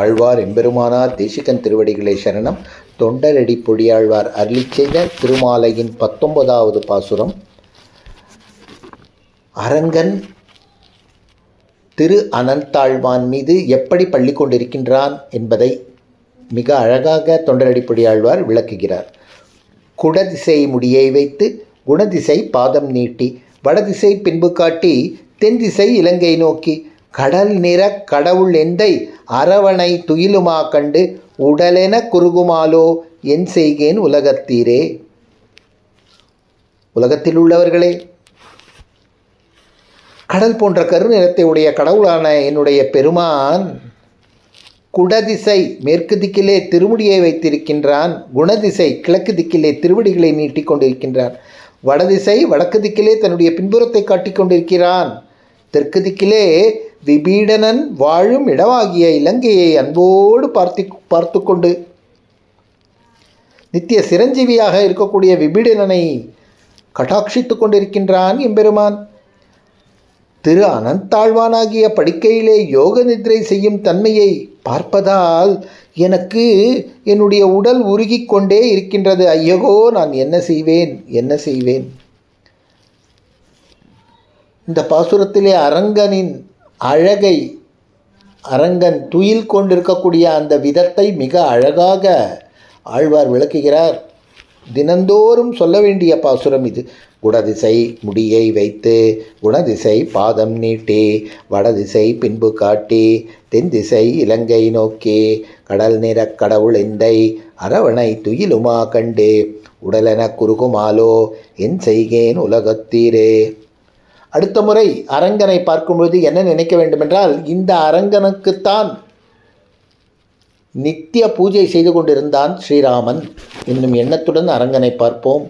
ஆழ்வார் எம்பெருமானார் தேசிகன் திருவடிகளே சரணம். தொண்டரடி பொடியாழ்வார் அருளி செய்த திருமாலையின் பத்தொன்பதாவது பாசுரம். அரங்கன் திரு அனந்தாழ்வான் மீது எப்படி பள்ளி கொண்டிருக்கின்றான் என்பதை மிக அழகாக தொண்டரடிப்பொடியாழ்வார் விளக்குகிறார். குடதிசை முடியை வைத்து குணதிசை பாதம் நீட்டி வடதிசை பின்பு காட்டி தென்திசை இலங்கை நோக்கி கடல் நிற கடவுள் எந்தை அரவணை துயிலுமா கண்டு உடலென குறுகுமாலோ என் செய்கேன் உலகத்தீரே. உலகத்தில் உள்ளவர்களே கடல் போன்ற கருநிறத்தை உடைய கடவுளான என்னுடைய பெருமான் குடதிசை மேற்கு திக்கிலே திருமுடியை வைத்திருக்கின்றான் குணதிசை கிழக்கு திக்கிலே திருவடிகளை நீட்டிக் கொண்டிருக்கின்றான். வடதிசை வடக்கு திக்கிலே தன்னுடைய பின்புறத்தை காட்டிக் கொண்டிருக்கிறான். தெற்கு திக்கிலே விபீடனன் வாழும் இடமாகிய இலங்கையை அன்போடு பார்த்தி பார்த்து கொண்டு நித்திய சிரஞ்சீவியாக இருக்கக்கூடிய விபீடனனை கட்டாட்சித்து கொண்டிருக்கின்றான் எம்பெருமான். திரு அனந்தாழ்வானாகிய படுக்கையிலே யோக நிதிரை செய்யும் தன்மையை பார்ப்பதால் எனக்கு என்னுடைய உடல் உருகிக் கொண்டே இருக்கின்றது. ஐயகோ நான் என்ன செய்வேன்? என்ன செய்வேன்? இந்த பாசுரத்திலே அரங்கனின் அழகை அரங்கன் துயில் கொண்டிருக்கக்கூடிய அந்த விதத்தை மிக அழகாக ஆழ்வார் விளக்குகிறார். தினந்தோறும் சொல்ல வேண்டிய பாசுரம் இது. குணதிசை முடியை வைத்து குணதிசை பாதம் நீட்டி வடதிசை பின்பு காட்டி தென்திசை இலங்கை நோக்கி கடல் நிறக் கடவுள் எந்தை அரவணை துயிலுமா கண்டு உடலென குறுகுமாலோ என் செய்கேன் உலகத்தீரே. அடுத்த முறை அரங்கனை பார்க்கும்பொழுது என்ன நினைக்க வேண்டுமென்றால் இந்த அரங்கனுக்குத்தான் நித்திய பூஜை செய்து கொண்டிருந்தான் ஸ்ரீராமன். என்னும் எண்ணத்துடன் அரங்கனை பார்ப்போம்.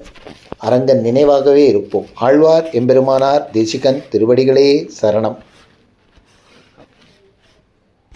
அரங்கன் நினைவாகவே இருப்போம். ஆழ்வார் எம்பெருமானார் தேசிகன் திருவடிகளே சரணம்.